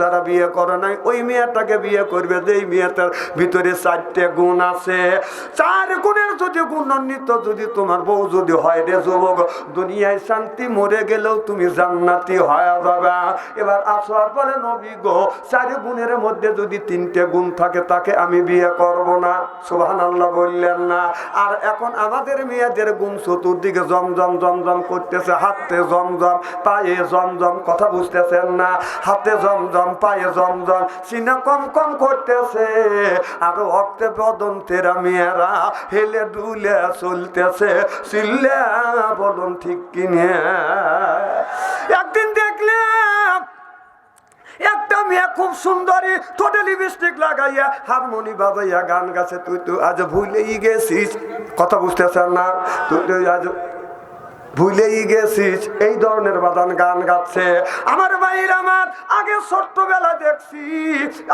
যারা বিয়ে করে নাই, ওই মেয়েটাকে বিয়ে করবে। যে মেয়েটার ভিতরে চারটে গুণ আছে। চার গুণের যদি গুণান্বিত যদি তোমার বউ যদি হয় রে যুবক, দুনিয়ায় শান্তি মরে গেলেও তুমি জান্নাতি হয়ে যাবে। এবার আসার পরে নবী গো, চার গুণের মধ্যে যদি তিনটে গুণ থাকে, তাকে আমি বিয়ে করব না। সুবহান আল্লাহ বললেন না। আর এখন আমাদের মেয়েদের গুণ চতুর্দিকে জমজম জমজম করতেছে, হাতে জমজম, পায়ে জমজম, কথা বুঝতেছেন না। হাতে জমজম পায়ে জমজম, সিনা কম কম করতেছে আর অক্তে বদন তেরা মেয়েরা হেলে ডুলে চলতেছে। চিল্লে বলুন ঠিক কিনে। একদিন দেখলাম একটা মেয়ে খুব সুন্দরী, ঠোঁটে লিপস্টিক লাগাইয়া হারমোনি বাজাইয়া গান গাছে তুই তুই আজ ভুলেই গেছিস। কথা বুঝতেছেন না? তুই তুই আজ ভুলেই গেছিস, এই ধরনের বাদান গান গাচ্ছে। আমার ভাইর আমার, আগে ছোট্টবেলা দেখছি,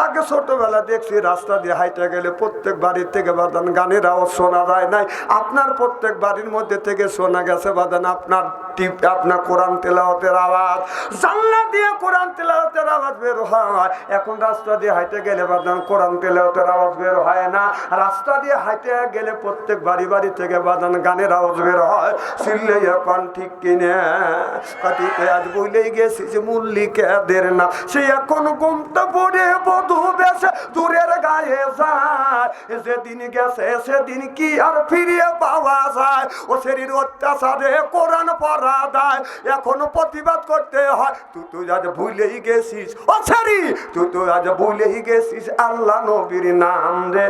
আগে ছোট্টবেলা দেখছি, রাস্তা দিয়ে হাইটে গেলে প্রত্যেক বাড়ির থেকে বাদান গানের আওয়াজ শোনা যায় নাই। আপনার প্রত্যেক বাড়ির মধ্যে থেকে শোনা গেছে বাদান আপনার। টিপ আপনার কোরআন তেলাওয়াতের আওয়াজ, জানলা দিয়ে কোরআন তেলাওয়াতের আওয়াজ বের হয়। এখন রাস্তা দিয়ে হাইটে গেলে বাদান কোরআন তেলাওয়াতের আওয়াজ বের হয় না। রাস্তা দিয়ে হাইটে গেলে প্রত্যেক বাড়ি বাড়ি থেকে বাদান গানের আওয়াজ বের হয়। সিললে এখন ঠিক কিনে, কাটিতে আজ বলেই গেছি যে মল্লিকাদের না সে এখন ঘুমটা পড়ে বধু বেশে, দূরের গায়ে যায়। যেদিন গেছে সেদিন কি আর ফিরিয়ে পাওয়া যায়? ও শরীর অত্যাচারে কোরআন পড়া দেয় এখনও প্রতিবাদ করতে হয়। তুই তুই আজ ভুলেই গেছিস। ও সারি তুই তুই আজ ভুলেই গেছিস। আল্লাহ নবীর নাম রে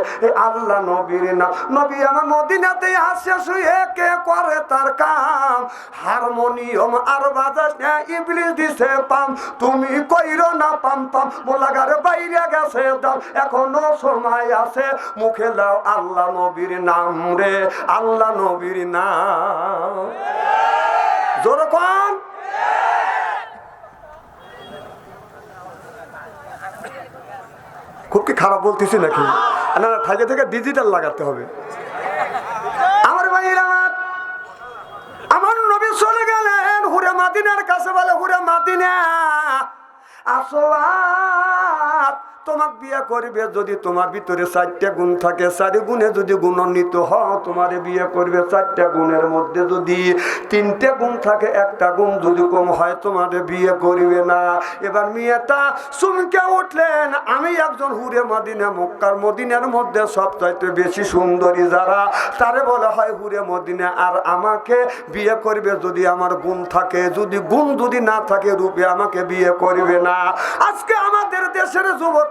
আল্লাহ নবীর নাম। নবী আমার মদিনাতে আসে, শুয়ে কে করে তার কাম। হারমোনিয়ম আর বাজাস না ইবলিশ দিছে পাম। তুমি কইরো না পাম পাম মোলাগারে বাইরে গেছে দাও এখনও সময় আছে, মুখে দাও আল্লাহ নবীর নাম রে, আল্লাহ নবীর নাম। জোর খুব কি খারাপ বলতেছি নাকি? না থাকে, থেকে ডিজিটাল লাগাতে হবে। আমার ভাইয়ের আমার আমার নবী চলে গেলেন হুরে মাদিনার কাছে বলে, হুরে মাদিনা, আসো আর তোমাক বিয়ে করবে যদি তোমার ভিতরে চারটা গুণ থাকে, চারি গুণে যদি গুণান্বিত হও, তোমার বিয়ে করবে চারটা গুণের মধ্যে যদি তিনটে গুণ থাকে, একটা গুণ যদি কম হয়, তোমার বিয়ে করবে না। এবার মেয়েটা চুমকে উঠলেন, আমি একজন হুরে মদিনা, মক্কার মদিনার মধ্যে সবচাইতে বেশি সুন্দরী যারা, তারে বলা হয় হুরে মদিনা। আর আমাকে বিয়ে করবে যদি আমার গুণ থাকে, যদি গুণ যদি না থাকে, রূপে আমাকে বিয়ে করবে না। আজকে আমাদের দেশের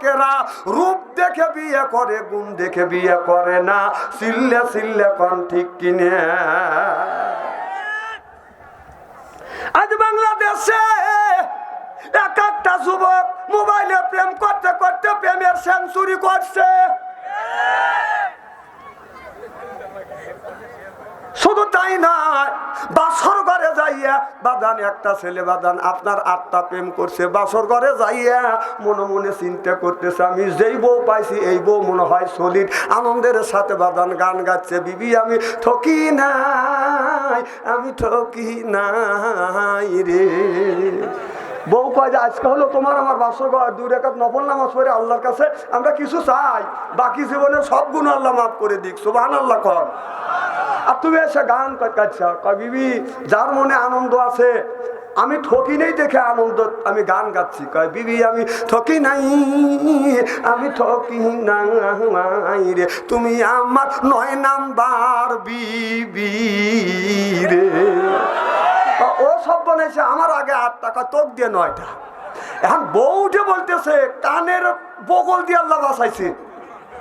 যুবকেরা রূপ দেখে বিয়ে করে, গুণ দেখে বিয়ে করে না। সিল্লে সিল্লে কন ঠিক কিনে। আজ বাংলাদেশে এক একটা যুবক মোবাইলে প্রেম করতে করতে প্রেমের সেঞ্চুরি করছে। শুধু তাই নয় বাসর যাইয়া বাদান, একটা ছেলে বাদান, আপনার আত্মা প্রেম করছে, বাসর ঘরে যাইয়া মনে মনে চিন্তা করতেছে, আমি যেই বউ পাইছি, এই বউ মনে হয় সলিড আনন্দের সাথে বাদান গান গাচ্ছে, বিবি, আমি ঠকি নাই, আমি ঠকি নাই রে। বউ কয় যে, আজকে হলো তোমার আমার বাসর ঘর, দুই রেখাত নফল নামাজ পড়ে আল্লাহর কাছে আমরা কিছু চাই, বাকি জীবনে সব গুণ আল্লাহ মাফ করে দিক সুবাহ আল্লাহ কর। তুমি এসে গান কাটছ কয়, বিবি, যার মনে আনন্দ আছে, আমি ঠকি নেই দেখে আনন্দ, আমি গান গাচ্ছি। কয়, বিবি, আমি ঠকি নাই, আমি ঠকি নাই রে। তুমি আমার নয় নাম্বার বিবি রে। ও সব বনেছে আমার আগে আট টাকা তোক দিয়ে নয়টা। এখন বউটে বলতেছে, কানের বগল দিয়ে আল্লাহ বাসাইছে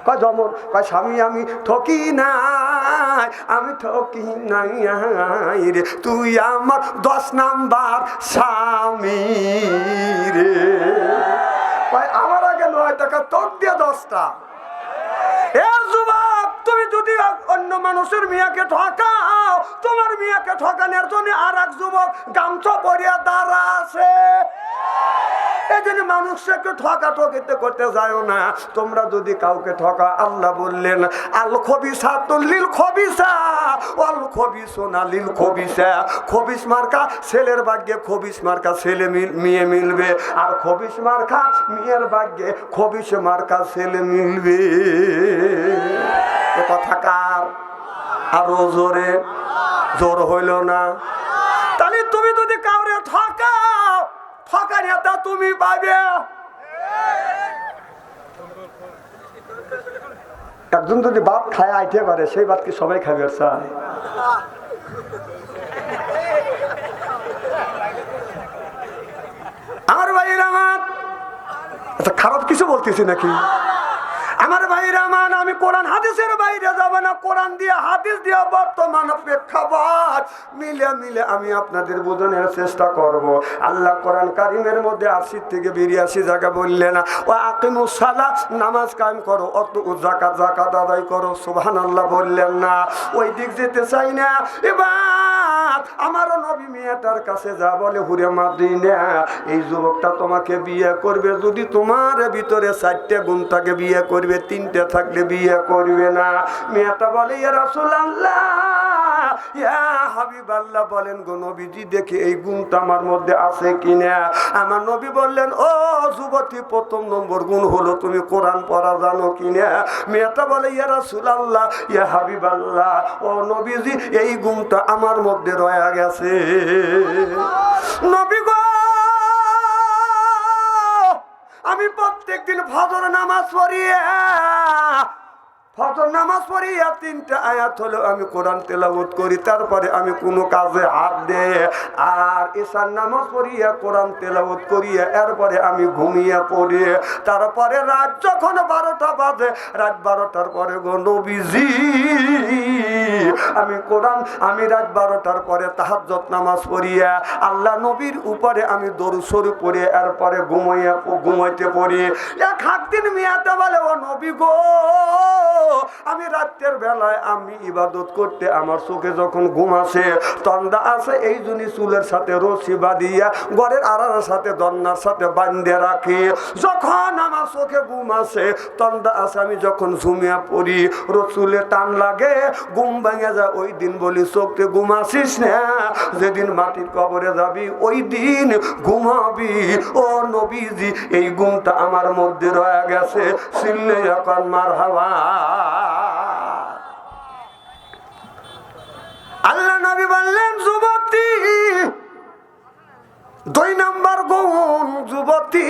কয় জমন কয় স্বামী, আমি ঠকি নাই, আমি ঠকি নাই রে। তুই আমার দশ নাম্বার স্বামী রে। কয়, আমার আগে নয় টাকা তোর দিয়ে দশটা। তুমি যদি অন্য মানুষের মেয়েকে ঠকাও, তোমার মেয়েকে ঠকানোর জন্য আর এক যুবক গামছা পরিয়া দাঁড়া আছে। এই জন্য মানুষকে ঠকা ঠকিতে করতে যাও না। তোমরা যদি কাউকে ঠকা, আল্লাহ বললেন, আল খবিসা তুল্লিল খবিসা অল খবিসোনা লিল খবিসা। খবিস মার্কা ছেলের ভাগ্যে, খবিস মার্কা ছেলে মেয়ে মিলবে। আর খবিস মার্কা মেয়ের ভাগ্যে, খবিস মার্কা ছেলে মিলবে। এ কথা কার? আরও জোরে। জোর হইল না। তাহলে তুমি যদি কাউরে ঠকাও এটা তুমি পাবে একজন যদি ভাত খায়, আইতে পারে, সেই ভাত কি সবাই খাবে আমার ভাইয়ের আমার। আচ্ছা খারাপ কিছু বলতেছি নাকি? মান, আমি কোরআন হাদিসের বাইরে না। কোরআন দিয়ে হাদিস দিয়ে বর্তমান মিলে মিলে আমি আপনাদের বোঝানোর চেষ্টা করব। আল্লাহ কোরআন কারিমের মধ্যে আশি থেকে বিরিয়াশি জায়গা বললেন ও আকিমুসালা নামাজ কায়েম করো অত জাকাত জাকাত আদায় করো। সুবহান আল্লাহ বললেন না, ওই দিক যেতে চাই না। এবার আমারও নবী মেয়েটার কাছে যা বলে, হুরে মাদিনা এই যুবকটা তোমাকে বিয়ে করবে। যদি তোমার ভিতরে চারটে গুণ থাকে, বিয়ে করবে, তিনটে থাকলে বিয়ে করবে না। মেয়েটা বলে, ইয়া রাসূলুল্লাহ ইয়া হাবিবাল্লাহ বলেন, গো নবীজি, দেখে এই গুণটা আমার মধ্যে আছে কিনা? আমার নবী বললেন, ও যুবতী, প্রথম নম্বর গুণ হলো তুমি কোরআন পড়া জানো কিনা? মেয়েটা বলে, ইয়া রাসূলুল্লাহ, ইয়া হাবিবাল্লাহ, ও নবীজি, এই গুণটা আমার মধ্যে রয়ে গেছে। নবী গো, আমি প্রত্যেকদিন ফজর নামাজ পড়িয়া ফজর নামাজ পড়িয়া তিনটা আয়াত হলো আমি কোরআন তেলাওয়াত করি, তারপরে আমি কোনো কাজে হাত দে আর ঈশান নামাজ পড়িয়া কোরআন তেলাওয়াত করিয়া এরপরে আমি ঘুমিয়ে পড়ি। তারপরে রাত যখন বারোটা বাজে, রাত বারোটার পরে গো নবীজি আমি কোরআন, আমি রাত বারোটার পরে তাহাজ্জত নামাজ পড়িয়া আল্লাহ নবীর উপরে আমি দরু সরু পড়ে এরপরে ঘুমাইয়া ঘুমাইতে পড়ি। এক হাত মিয়াতে বলে, ও নবী গো, আমি রাত্রের বেলায় আমি ইবাদত করতে আমার চোখে যখন ঘুম আসে তন্দা আছে, এই জন্য চুলের সাথে রশি বাঁধিয়া, ঘরের আড়ার সাথে দন্নার সাথে বান্ধে রাখি। যখন আমার চোখে ঘুম আসে তন্দা আছে, আমি যখন ঝুমিয়া পড়ি, রসুলে টান লাগে, ঘুম ভেঙে যায় ওই দিন বলি চোখে ঘুম আসিস না? যেদিন মাটির কবরে যাবি, ওই দিন ঘুমাবি। ও নবীজি, এই গুমটা আমার মধ্যে রয়ে গেছে। সিল্লে এখন মার হাওয়া আল্লাহ নবী বললেন, যুবতী দুই নাম্বার গুণ, যুবতী,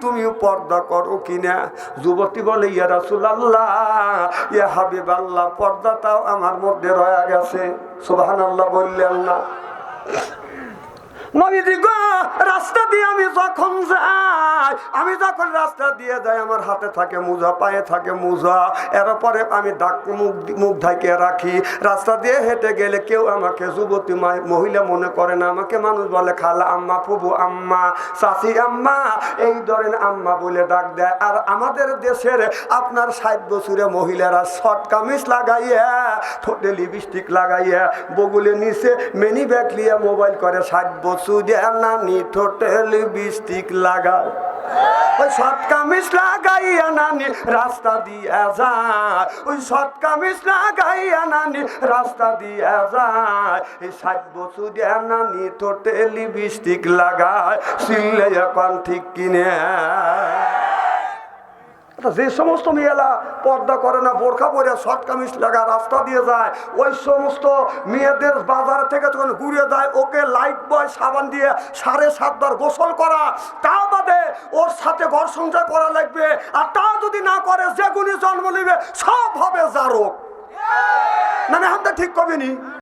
তুমি পর্দা করো কিনা? যুবতী বলে, ইয়া রাসূলুল্লাহ, ইয়া হাবিব আল্লাহ পর্দাটাও আমার মধ্যে রয়া গেছে। সুবহানাল্লাহ বললেন, না। গো, রাস্তা দিয়ে আমি যখন যাই আমি যখন রাস্তা দিয়ে যাই, আমার হাতে থাকে মোজা, পায়ে থাকে মোজা, এরপরে আমি ডাক মুখ মুখ ঢাকে রাখি। রাস্তা দিয়ে হেঁটে গেলে কেউ আমাকে, যুবতী মহিলা মনে করে না, আমাকে মানুষ বলে, খালা আম্মা ফুবু আম্মা চাচি আম্মা, এই ধরেন আম্মা বলে ডাক দেয়। আর আমাদের দেশের আপনার ষাট বছরে মহিলারা শর্ট কামিজ লাগাইয়া ঠোঁটে লিপস্টিক লাগাইয়া, বগুলে নিচে মেনি ব্যাগ লিয়া মোবাইল করে, ষাট বছর নানি ঠোঁটে লিপস্টিক লাগায় ওই নানি রাস্তা যায় ওই নানি রাস্তা যায় এই বছর নানি লাগায় ঠিক কিনে। যে সমস্ত মেয়েরা পর্দা করে না, বোরখা পরে শর্ট কামিজ লাগা রাস্তা দিয়ে যায়, ওই সমস্ত মেয়েদের বাজার থেকে যখন ঘুরে যায়, ওকে লাইট বয় সাবান দিয়ে সাড়ে সাতবার গোসল করা, তা বাদে ওর সাথে ঘর সংসার করা লাগবে, আর তা যদি না করে, যে জন্ম নিবে, সব হবে জারক না না, আমরা ঠিক কবিনি।